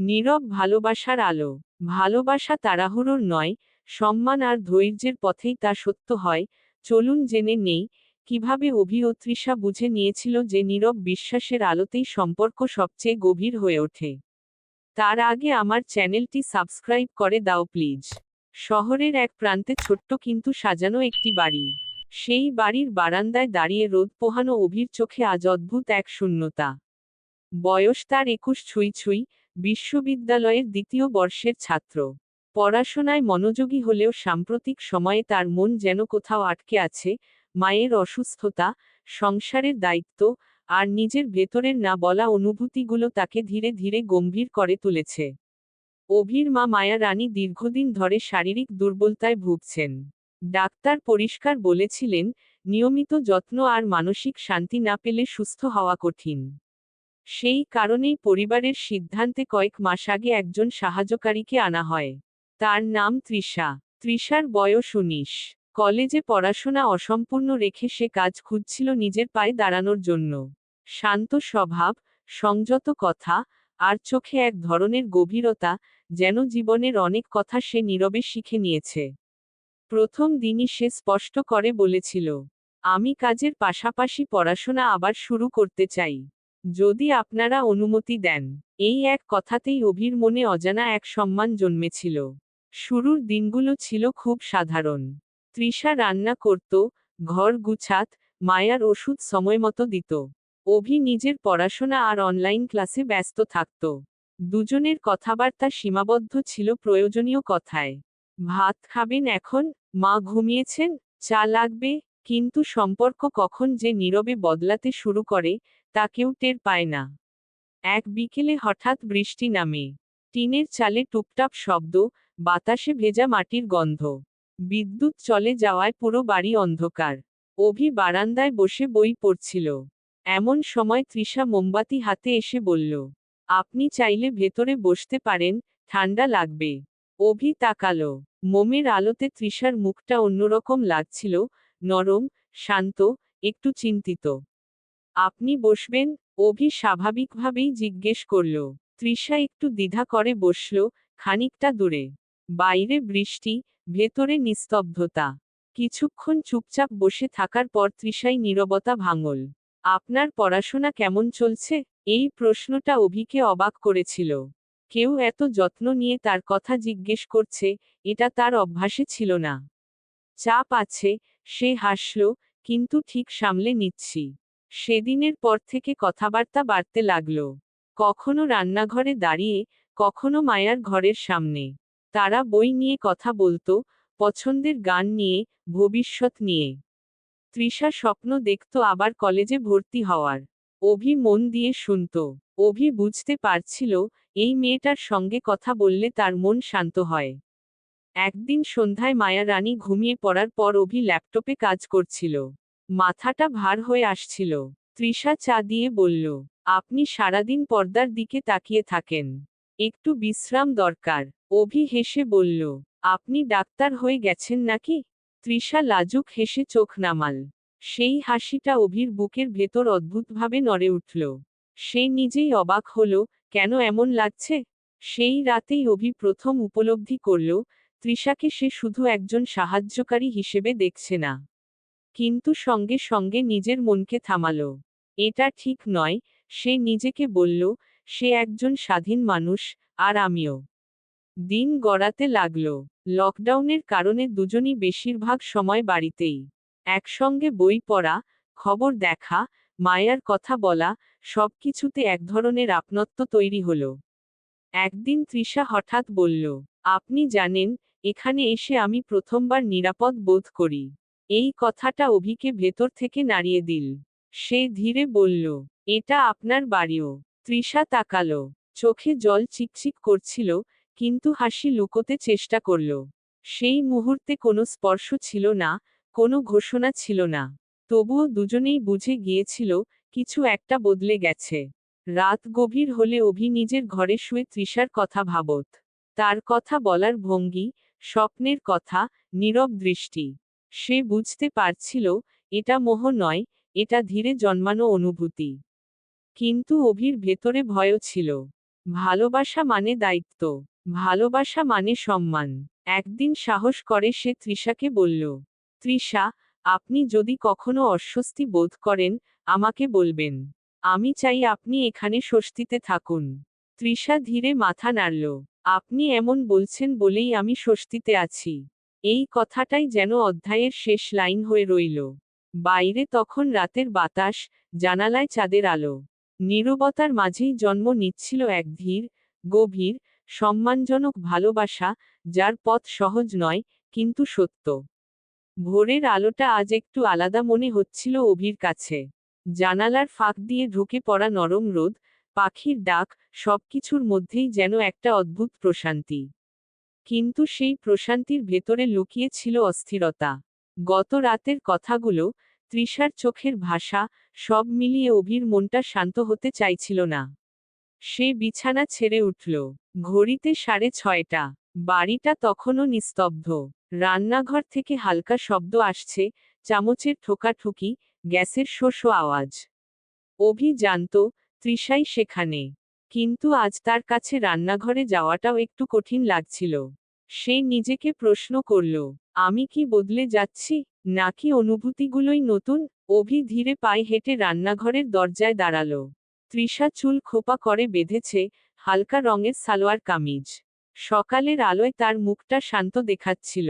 নীরব ভালোবাসার আলো। ভালোবাসা তাড়াহুড়োর নয়, সম্মান আর ধৈর্যের পথেই তা সত্য হয়। চলুন জেনে নেই, কীভাবে অভি ও তৃষা বুঝে নিয়েছিল যে নীরব বিশ্বাসের আলোতেই সম্পর্ক সবচেয়ে গভীর হয়ে ওঠে। তার আগে আমার চ্যানেলটি সাবস্ক্রাইব করে দাও প্লিজ। শহরের এক প্রান্তে ছোট্ট কিন্তু সাজানো একটি বাড়ি। সেই বাড়ির বারান্দায় দাঁড়িয়ে রোদ পোহানো অভির চোখে আজ অদ্ভুত এক শূন্যতা। বয়স তার একুশ ছুঁই ছুঁই বিশ্ববিদ্যালয়ের দ্বিতীয় বর্ষের ছাত্র। পড়াশোনায় মনোযোগী হলেও সাম্প্রতিক সময়ে তার মন যেন কোথাও আটকে আছে, মায়ের অসুস্থতা, সংসারের দায়িত্ব, আর নিজের ভেতরের না বলা অনুভূতিগুলো তাকে ধীরে ধীরে গম্ভীর করে তুলেছে। অভির মা মায়া রানী দীর্ঘদিন ধরে শারীরিক দুর্বলতায় ভুগছেন। ডাক্তার পরিষ্কার বলেছিলেন, নিয়মিত যত্ন আর মানসিক শান্তি না পেলে সুস্থ হওয়া কঠিন। সেই কারণেই পরিবারের সিদ্ধান্তে কয়েক মাস আগে একজন সাহায্যকারীকে আনা হয়। তার নাম তৃষা। তৃষার বয়স উনিশ। কলেজে পড়াশোনা অসম্পূর্ণ রেখে সে কাজ খুঁজছিল নিজের পায়ে দাঁড়ানোর জন্য। শান্ত স্বভাব, সংযত কথা, আর চোখে এক ধরনের গভীরতা, যেন জীবনের অনেক কথা সে নীরবে শিখে নিয়েছে। প্রথম দিনই সে স্পষ্ট করে বলেছিল, আমি কাজের পাশাপাশি পড়াশোনা আবার শুরু করতে চাই। যদি আপনারা অনুমতি দেন, এই এক কথাতেই অভির মনে অজানা এক সম্মান জন্মেছিল। শুরুর দিনগুলো ছিল খুব সাধারণ। তৃষা রান্না করত, ঘর গুছাত, মায়ার ওষুধ সময়মতো দিত। অভি নিজের পড়াশোনা আর অনলাইন ক্লাসে ব্যস্ত থাকত। দুজনের কথাবার্তা সীমাবদ্ধ ছিল প্রয়োজনীয় কথায়। ভাত খাবেন এখন, মা ঘুমিয়েছেন, চা লাগবে, কিন্তু সম্পর্ক কখন যে নীরবে বদলাতে শুরু করে তা কেউ টের পায় না। এক বিকেলে হঠাৎ বৃষ্টি নামে। টিনের চালে টুপটাপ শব্দ, বাতাসে ভেজা মাটির গন্ধ। বিদ্যুৎ চলে যাওয়ায় পুরো বাড়ি অন্ধকার। অভি বারান্দায় বসে বই পড়ছিল। এমন সময় তৃষা মোমবাতি হাতে এসে বলল, আপনি চাইলে ভেতরে বসতে পারেন, ঠান্ডা লাগবে। অভি তাকালো। মোমের আলোতে তৃষার মুখটা অন্যরকম লাগছিল, নরম, শান্ত, একটু চিন্তিত। আপনি বসবেন, অভি স্বাভাবিকভাবেই জিজ্ঞেস করল। তৃষা একটু দ্বিধা করে বসল, খানিকটা দূরে। বাইরে বৃষ্টি, ভেতরে নিস্তব্ধতা। কিছুক্ষণ চুপচাপ বসে থাকার পর তৃষাই নীরবতা ভাঙল। আপনার পড়াশোনা কেমন চলছে? এই প্রশ্নটা অভিকে অবাক করেছিল। কেউ এত যত্ন নিয়ে তার কথা জিজ্ঞেস করছে, এটা তার অভ্যাসে ছিল না। চাপ আছে, সে হাসল, কিন্তু ঠিক সামলে নিচ্ছি। সেদিনের পর থেকে কথাবার্তা বাড়তে লাগল। কখনো রান্নাঘরে দাঁড়িয়ে, কখনো মায়ার ঘরের সামনে। তারা বই নিয়ে কথা বলতো, পছন্দের গান নিয়ে, ভবিষ্যৎ নিয়ে। তৃষা স্বপ্ন দেখত আবার কলেজে ভর্তি হওয়ার। অভি মন দিয়ে শুনত। অভি বুঝতে পারছিল, এই মেয়েটার সঙ্গে কথা বললে তার মন শান্ত হয়। একদিন সন্ধ্যায় মায়া রানী ঘুমিয়ে পড়ার পর অভি ল্যাপটপে কাজ করছিল। মাথাটা ভার হয়ে আসছিল। তৃষা চা দিয়ে বলল, আপনি সারাদিন পর্দার দিকে তাকিয়ে থাকেন। একটু বিশ্রাম দরকার। অভি হেসে বলল, আপনি ডাক্তার হয়ে গেছেন নাকি? তৃষা লাজুক হেসে চোখ নামাল। সেই হাসিটা অভির বুকের ভেতর অদ্ভুতভাবে নড়ে উঠল। সে নিজেই অবাক হল, কেন এমন লাগছে? সেই রাতেই অভি প্রথম উপলব্ধি করল, তৃষাকে সে শুধু একজন সাহায্যকারী হিসেবে দেখছে না। কিন্তু সঙ্গে সঙ্গে নিজের মনকে থামালো। এটা ঠিক নয়, সে নিজেকে বলল, সে একজন স্বাধীন মানুষ, আর আমিও। দিন গড়াতে লাগল। লকডাউনের কারণে দুজনই বেশিরভাগ সময় বাড়িতেই। একসঙ্গে বই পড়া, খবর দেখা, মায়ার কথা বলা, সবকিছুতে এক ধরনের আপনত্ব তৈরি হলো। একদিন তৃষা হঠাৎ বলল, আপনি জানেন, এখানে এসে আমি প্রথমবার নিরাপদ বোধ করি। এই কথাটা অভিকে ভেতর থেকে নাড়িয়ে দিল। সে ধীরে বলল, এটা আপনার বাড়িও। তৃষা তাকালো, চোখে জল চিকচিক করছিল, কিন্তু হাসি লুকোতে চেষ্টা করল। সেই মুহূর্তে কোনো স্পর্শ ছিল না, কোনো ঘোষণা ছিল না। তবুও দুজনেই বুঝে গিয়েছিল, কিছু একটা বদলে গেছে। রাত গভীর হলে অভি নিজের ঘরে শুয়ে তৃষার কথা ভাবত। তার কথা বলার ভঙ্গি, স্বপ্নের কথা, নীরব দৃষ্টি। সে বুঝতে পারছিল, এটা মোহ নয়, এটা ধীরে জন্মানো অনুভূতি। কিন্তু অভির ভেতরে ভয়ও ছিল। ভালোবাসা মানে দায়িত্ব, ভালোবাসা মানে সম্মান। একদিন সাহস করে সে তৃষাকে বলল, তৃষা, আপনি যদি কখনো অস্বস্তি বোধ করেন, আমাকে বলবেন, আমি চাই আপনি এখানে স্বস্তিতে থাকুন। তৃষা ধীরে মাথা নাড়ল, আপনি এমন বলছেন বলেই আমি স্বস্তিতে আছি। এই কথাটাই যেন অধ্যায়ের শেষ লাইন হয়ে রইল। বাইরে তখন রাতের বাতাস, জানালায় চাঁদের আলো। নীরবতার মাঝেই জন্ম নিচ্ছিল এক ধীর, গভীর, সম্মানজনক ভালোবাসা, যার পথ সহজ নয়, কিন্তু সত্য। ভোরের আলোটা আজ একটু আলাদা মনে হচ্ছিল অভির কাছে। জানালার ফাঁক দিয়ে ঢুকে পড়া নরম রোদ, পাখির ডাক, সবকিছুর মধ্যেই যেন একটা অদ্ভুত প্রশান্তি। কিন্তু সেই প্রশান্তির ভেতরে লুকিয়ে ছিল অস্থিরতা। গত রাতের কথাগুলো, তৃষার চোখের ভাষা, সব মিলিয়ে অভির মনটা শান্ত হতে চাইছিল না। সে বিছানা ছেড়ে উঠল। ঘড়িতে সাড়ে ছয়টা। বাড়িটা তখনও নিস্তব্ধ। রান্নাঘর থেকে হালকা শব্দ আসছে, চামচের ঠোকাঠুকি, গ্যাসের শোষো আওয়াজ। অভি জানত, তৃষাই সেখানে। কিন্তু আজ তার কাছে রান্নাঘরে যাওয়াটাও একটু কঠিন লাগছিল। সে নিজেকে প্রশ্ন করল, আমি কি বদলে যাচ্ছি? নাকি অনুভূতিগুলোই নতুন? অভি ধীরে পায়ে হেঁটে রান্নাঘরের দরজায় দাঁড়াল। তৃষা চুল খোপা করে বেঁধেছে, হালকা রঙের সালোয়ার কামিজ। সকালের আলোয় তার মুখটা শান্ত দেখাচ্ছিল।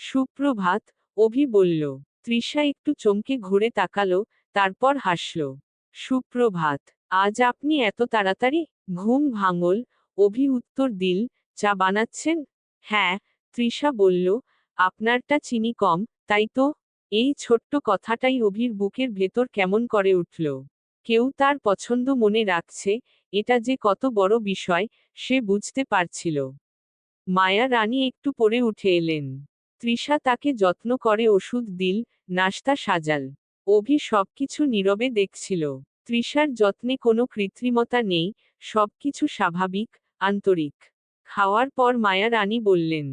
সুপ্রভাত, অভি বলল, তৃষা একটু চমকে ঘুরে তাকালো, তারপর হাসল। সুপ্রভাত আজ আপনি এত তাড়াতাড়ি ঘুম ভাঙল অভি উত্তর দিল, চা বানাচ্ছেন? হ্যাঁ তৃষা বলল, আপনারটা চিনি কম, তাই তো? এই ছোট্ট কথাটাই অভির বুকের ভেতর কেমন করে উঠল। কেউ তার পছন্দ মনে রাখছে, এটা যে কত বড় বিষয়, সে বুঝতে পারছিল। মায়া রানী একটু পরে উঠে এলেন। তৃষা তাকে যত্ন করে ওষুধ দিল নাস্তা সাজাল। অভি সবকিছু নীরবে দেখছিল। তৃষার যত্নে কোনো কৃত্রিমতা নেই সবকিছু স্বাভাবিক, আন্তরিক। খাওয়ার পর মায়া রানী বললেন,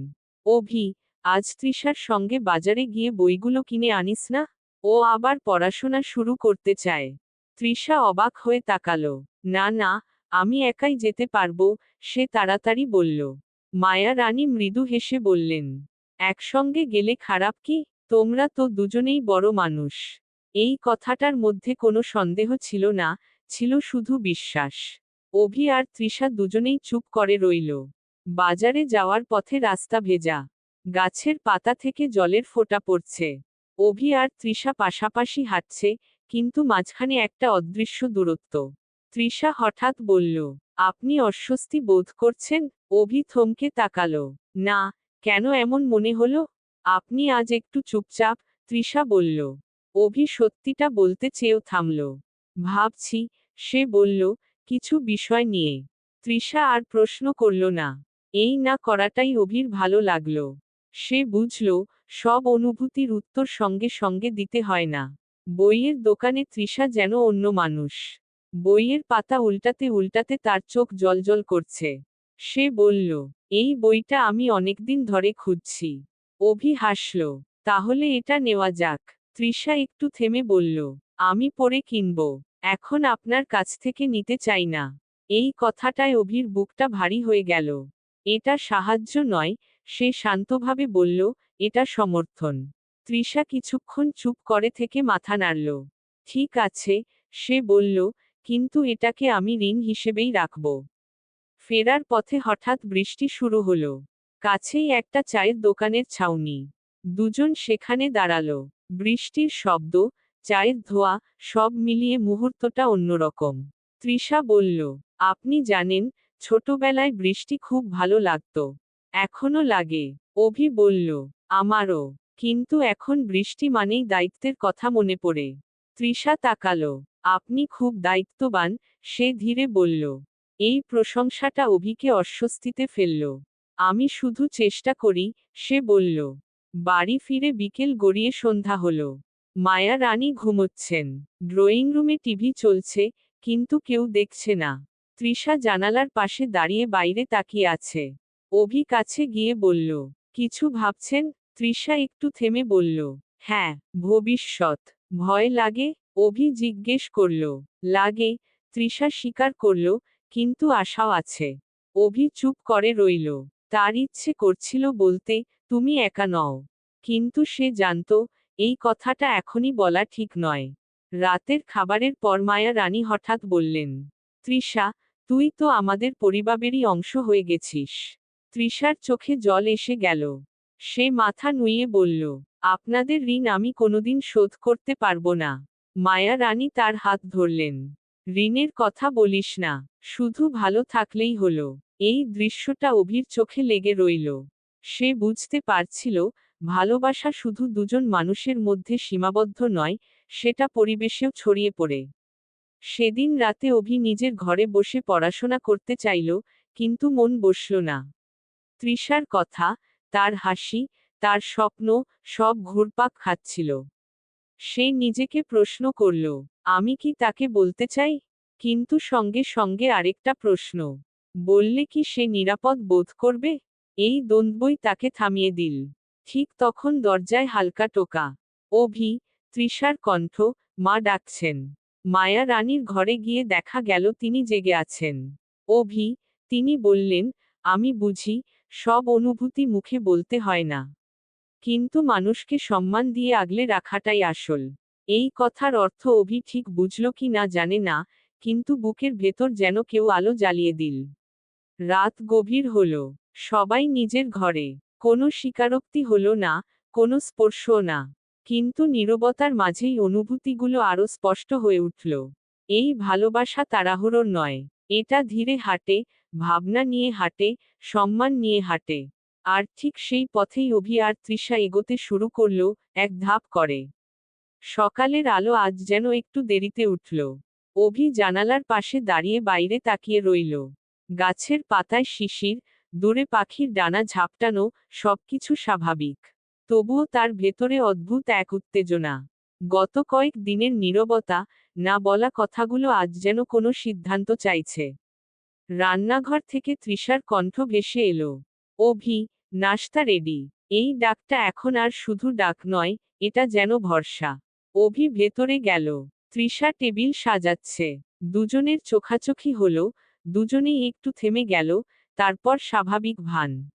অভি, আজ তৃষার সঙ্গে বাজারে গিয়ে বইগুলো কিনে আনিস না? ও আবার পড়াশোনা শুরু করতে চায়। তৃষা অবাক হয়ে তাকালো, না না, আমি একাই যেতে পারব, সে তাড়াতাড়ি বলল। মায়া রানী মৃদু হেসে বললেন, একসঙ্গে গেলে খারাপ কি? তোমরা তো দুজনেই বড় মানুষ। এই কথাটার মধ্যে কোনো সন্দেহ ছিল না, ছিল শুধু বিশ্বাস। অভি আর তৃষা দুজনেই চুপ করে রইল। বাজারে যাওয়ার পথে রাস্তা ভেজা। গাছের পাতা থেকে জলের ফোঁটা পড়ছে। অভি আর তৃষা পাশাপাশি হাঁটছে, কিন্তু মাঝখানে একটা অদৃশ্য দূরত্ব। তৃষা হঠাৎ বলল, আপনি অস্বস্তি বোধ করছেন? অভি থমকে তাকালো। না, কেন এমন মনে হলো? আপনি আজ একটু চুপচাপ, তৃষা বলল। অভি সত্যিটা বলতে চেয়েও থামল। ভাবছি, সে বলল, কিছু বিষয় নিয়ে। তৃষা আর প্রশ্ন করল না। এই না করাটাই অভির ভালো লাগল। সে বুঝল, সব অনুভূতির উত্তর সঙ্গে সঙ্গে দিতে হয় না। বইয়ের দোকানে তৃষা যেন অন্য মানুষ। বইয়ের পাতা উল্টাতে উল্টাতে তার চোখ জলজল করছে। সে বলল, এই বইটা আমি অনেকদিন ধরে খুঁজছি। অভি হাসল, তাহলে এটা নেওয়া যাক। তৃষা একটু থেমে বলল, আমি পরে কিনব, এখন আপনার কাছ থেকে নিতে চাই না। এই কথাটায় অভির বুকটা ভারী হয়ে গেল। এটা সাহায্য নয়, সে শান্তভাবে বলল, এটা সমর্থন। তৃষা কিছুক্ষণ চুপ করে থেকে মাথা নাড়ল। ঠিক আছে, সে বলল, কিন্তু এটাকে আমি ঋণ হিসেবেই রাখব। ফেরার পথে হঠাৎ বৃষ্টি শুরু হলো। কাছেই একটা চায়ের দোকানের ছাউনি। দুজন সেখানে দাঁড়াল। বৃষ্টির শব্দ, চায়ের ধোয়া, সব মিলিয়ে মুহূর্তটা অন্যরকম। তৃষা বলল, আপনি জানেন, ছোটবেলায় বৃষ্টি খুব ভালো লাগত। এখনও লাগে। অভি বলল, আমারও। কিন্তু এখন বৃষ্টি মানেই দায়িত্বের কথা মনে পড়ে। তৃষা তাকালো, আপনি খুব দায়িত্ববান, সে ধীরে বলল। এই প্রশংসাটা অভিকে অস্বস্তিতে ফেলল। আমি শুধু চেষ্টা করি, সে বলল। বাড়ি ফিরে বিকেল গড়িয়ে সন্ধ্যা হলো। মায়া রানী ঘুমোচ্ছেন। ড্রয়িং রুমে টিভি চলছে, কিন্তু কেউ দেখছে না। তৃষা জানালার পাশে দাঁড়িয়ে বাইরে তাকিয়ে আছে। অভি কাছে গিয়ে বলল, কিছু ভাবছেন? তৃষা একটু থেমে বলল হ্যাঁ ভবিষ্যৎ। ভয় লাগে? অভি জিজ্ঞেস করল, লাগে। তৃষা স্বীকার করল, কিন্তু আশাও আছে। অভি চুপ করে রইল। তার ইচ্ছে করছিল বলতে তুমি একা নও। কিন্তু সে জানত, এই কথাটা এখনই বলা ঠিক নয়। রাতের খাবারের পর মায়া রানী হঠাৎ বললেন তৃষা তুই তো আমাদের পরিবারেরই অংশ হয়ে গেছিস। তৃষার চোখে জল এসে গেল। সে মাথা নুইয়ে বলল, আপনাদের ঋণ আমি কোনোদিন শোধ করতে পারব না। মায়া রানী তার হাত ধরলেন, ঋণের কথা বলিস না, শুধু ভালো থাকলেই হলো। এই দৃশ্যটা অভির চোখে লেগে রইল। সে বুঝতে পারছিল, ভালোবাসা শুধু দুজন মানুষের মধ্যে সীমাবদ্ধ নয়, সেটা পরিবেশেও ছড়িয়ে পড়ে। সেদিন রাতে অভি নিজের ঘরে বসে পড়াশোনা করতে চাইল, কিন্তু মন বসল না। তৃষার কথা, তার হাসি, তার স্বপ্ন, সব ঘুরপাক খাচ্ছিল। সে নিজেকে প্রশ্ন করল, আমি কি তাকে বলতে চাই? কিন্তু সঙ্গে সঙ্গে আরেকটা প্রশ্ন, বললে কি সে নিরাপদ বোধ করবে? এই দ্বন্দ্বই তাকে থামিয়ে দিল। ঠিক তখন দরজায় হালকা টোকা। অভি, তৃষার কণ্ঠ, মা ডাকছেন। মায়া রানীর ঘরে গিয়ে দেখা গেল তিনি জেগে আছেন। অভি, তিনি বললেন, আমি বুঝি, সব অনুভূতি মুখে বলতে হয় না। কিন্তু মানুষকে সম্মান দিয়ে আগলে রাখাটাই আসল। এই কথার অর্থ অভি ঠিক বুঝল কি না জানে না, কিন্তু বুকের ভেতর যেন কেউ আলো জ্বালিয়ে দিল। রাত গভীর হল। সবাই নিজের ঘরে। কোনো স্বীকারোক্তি হলো না, কোনো স্পর্শও না। কিন্তু নীরবতার মাঝেই অনুভূতিগুলো আরও স্পষ্ট হয়ে উঠল। এই ভালোবাসা তাড়াহুড়োর নয়। এটা ধীরে হাঁটে, ভাবনা নিয়ে হাঁটে, সম্মান নিয়ে হাঁটে। আর ঠিক সেই পথেই অভি আর তৃষা এগোতে শুরু করল, এক ধাপ করে। সকালের আলো আজ যেন একটু দেরিতে উঠল। অভি জানালার পাশে দাঁড়িয়ে বাইরে তাকিয়ে রইল। গাছের পাতায় শিশির দূরে পাখির ডানা ঝাপটানো সবকিছু স্বাভাবিক। তবুও তার ভেতরে অদ্ভুত এক উত্তেজনা। গত কয়েক দিনের নীরবতা না বলা কথাগুলো আজ যেন কোনো সিদ্ধান্ত চাইছে। রান্নাঘর থেকে তৃষার কণ্ঠ ভেসে এলো, অভি নাস্তা রেডি। এই ডাকটা এখন আর শুধু ডাক নয়, এটা যেন ভরসা। অভি ভেতরে গেল, তৃষা টেবিল সাজাচ্ছে। দুজনের চোখাচোখি হলো, দুজনেই একটু থেমে গেল তারপর স্বাভাবিক ভান।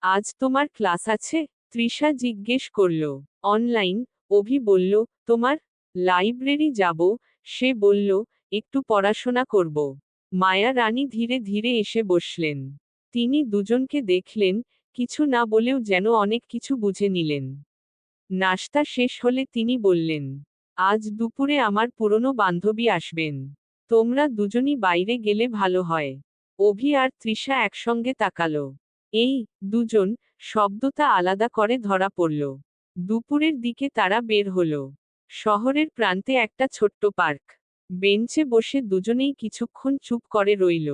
আজ তোমার ক্লাস আছে? তৃষা জিজ্ঞেস করল। অনলাইন। অভি বলল, তোমার লাইব্রেরি যাব? সে বলল, একটু পড়াশোনা করব। মায়া রানী ধীরে ধীরে এসে বসলেন। তিনি দুজনকে দেখলেন, কিছু না বলেও যেন অনেক কিছু বুঝে নিলেন। নাস্তা শেষ হলে তিনি বললেন, আজ দুপুরে আমার পুরনো বান্ধবী আসবেন। তোমরা দুজনই বাইরে গেলে ভালো হয়। অভি আর তৃষা একসঙ্গে তাকালো। এই, দুজন, শব্দটা আলাদা করে ধরা পড়ল। দুপুরের দিকে তারা বের হলো। শহরের প্রান্তে একটা ছোট্ট পার্ক। বেঞ্চে বসে দুজনেই কিছুক্ষণ চুপ করে রইল।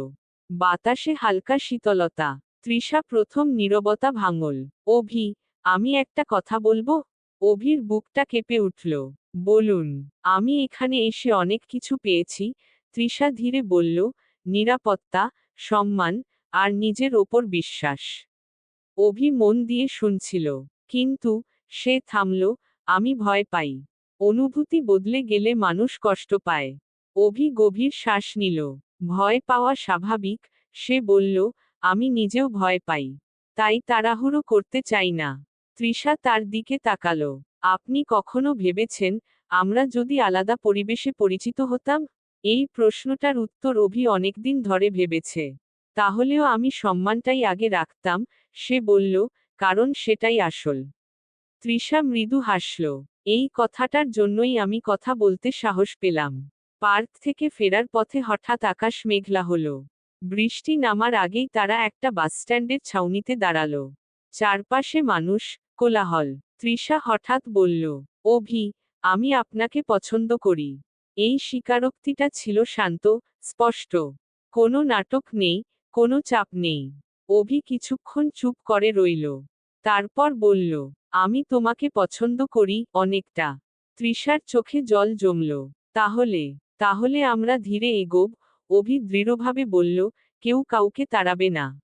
বাতাসে হালকা শীতলতা। তৃষা প্রথম নীরবতা ভাঙল। অভি, আমি একটা কথা বলব? অভির বুকটা কেঁপে উঠল। বলুন, আমি এখানে এসে অনেক কিছু পেয়েছি। তৃষা ধীরে বলল, নিরাপত্তা সম্মান আর নিজের ওপর বিশ্বাস। অভি মন দিয়ে শুনছিল, কিন্তু, সে থামল, আমি ভয় পাই। অনুভূতি বদলে গেলে মানুষ কষ্ট পায়। অভি গভীর শ্বাস নিল। ভয় পাওয়া স্বাভাবিক, সে বলল, আমি নিজেও ভয় পাই। তাই তাড়াহুড়ো করতে চাই না। তৃষা তার দিকে তাকালো। আপনি কখনো ভেবেছেন আমরা যদি আলাদা পরিবেশে পরিচিত হতাম? এই প্রশ্নটার উত্তর অভি অনেকদিন ধরে ভেবেছে। তাহলেও আমি সম্মানটাই আগে রাখতাম, সে বলল, কারণ সেটাই আসল। তৃষা মৃদু হাসল। এই কথাটার জন্যই আমি কথা বলতে সাহস পেলাম। পার্ক থেকে ফেরার পথে হঠাৎ আকাশ মেঘলা হল। বৃষ্টি নামার আগেই তারা একটা বাসস্ট্যান্ডের ছাউনিতে দাঁড়াল। চারপাশে মানুষ, কোলাহল। তৃষা হঠাৎ বলল, অভি, আমি আপনাকে পছন্দ করি। এই স্বীকারোক্তিটা ছিল শান্ত, স্পষ্ট। কোনো নাটক নেই, কোনো চাপ নেই। অভি কিছুক্ষণ চুপ করে রইল। তারপর বলল, আমি তোমাকে পছন্দ করি অনেকটা। তৃষার চোখে জল জমল। তাহলে তাহলে আমরা ধীরে এগোব। অভি দৃঢ়ভাবে বলল, কেউ কাউকে তাড়াবে না।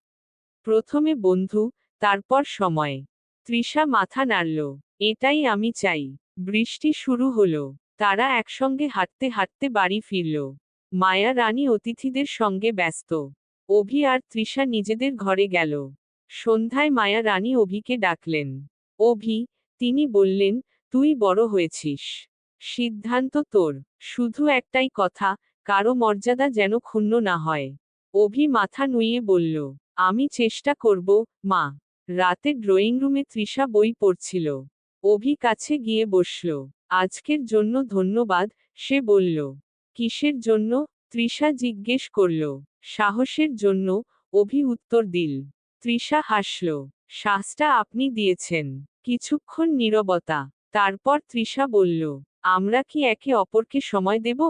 প্রথমে বন্ধু, তারপর সময়। তৃষা মাথা নাড়ল, এটাই আমি চাই। বৃষ্টি শুরু হলো। তারা একসঙ্গে হাঁটতে হাঁটতে বাড়ি ফিরল। মায়া রানী অতিথিদের সঙ্গে ব্যস্ত। অভি আর তৃষা নিজেদের ঘরে গেল। সন্ধ্যায় মায়া রানী অভিকে ডাকলেন। অভি, তিনি বললেন, তুই বড় হয়েছিস। সিদ্ধান্ত তোর। শুধু একটাই কথা, কারও মর্যাদা যেন ক্ষুণ্ণ না হয়। অভি মাথা নুইয়ে বলল, আমি চেষ্টা করব, মা। রাতে ড্রয়িং রুমে তৃষা বই পড়ছিল। অভি কাছে গিয়ে বসল। আজকের জন্য ধন্যবাদ, সে বলল। কিসের জন্য? তৃষা জিজ্ঞেস করল। সাহসের জন্য, অভি উত্তর দিল। তৃষা হাসল। শ্বাসটা আপনি দিয়েছেন। কিছুক্ষণ নীরবতা। তারপর তৃষা বলল, আমরা কি একে অপরকে সময় দেব?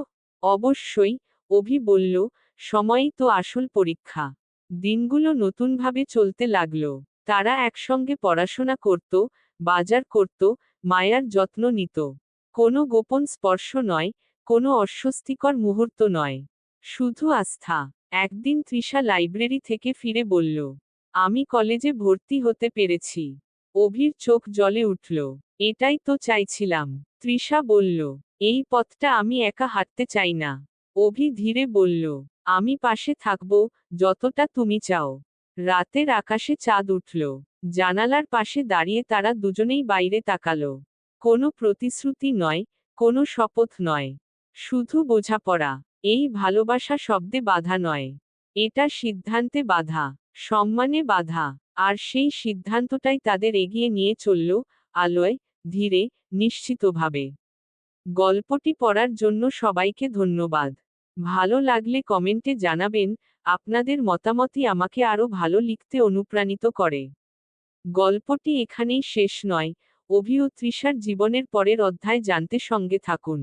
অবশ্যই অভি বলল, সময়ই তো আসল পরীক্ষা। দিনগুলো নতুনভাবে চলতে লাগল। তারা একসঙ্গে পড়াশোনা করত, বাজার করত, মায়ার যত্ন নিত। কোনো গোপন স্পর্শ নয়, কোনো অস্বস্তিকর মুহূর্ত নয়। শুধু আস্থা। একদিন তৃষা লাইব্রেরি থেকে ফিরে বলল, আমি কলেজে ভর্তি হতে পেরেছি। অভির চোখ জলে উঠল, এটাই তো চাইছিলাম। তৃষা বলল, এই পথটা আমি একা হাঁটতে চাই না। অভি ধীরে বলল, আমি পাশে থাকব, যতটা তুমি চাও। রাতের আকাশে চাঁদ উঠল, জানালার পাশে দাঁড়িয়ে তারা দুজনেই বাইরে তাকালো। কোনো প্রতিশ্রুতি নয়, কোনো শপথ নয়। শুধু বোঝাপড়া, এই ভালোবাসা শব্দে বাধা নয়। এটা সিদ্ধান্তে বাধা, সম্মানে বাধা, আর সেই সিদ্ধান্তটাই তাদের এগিয়ে নিয়ে চলল আলোয়, ধীরে, নিশ্চিতভাবে। গল্পটি পড়ার জন্য সবাইকে ধন্যবাদ। ভালো লাগলে কমেন্টে জানাবেন, আপনাদের মতামতই আমাকে আরও ভালো লিখতে অনুপ্রাণিত করে। গল্পটি এখানেই শেষ নয়। অভি ও তৃষার জীবনের পরের অধ্যায় জানতে সঙ্গে থাকুন।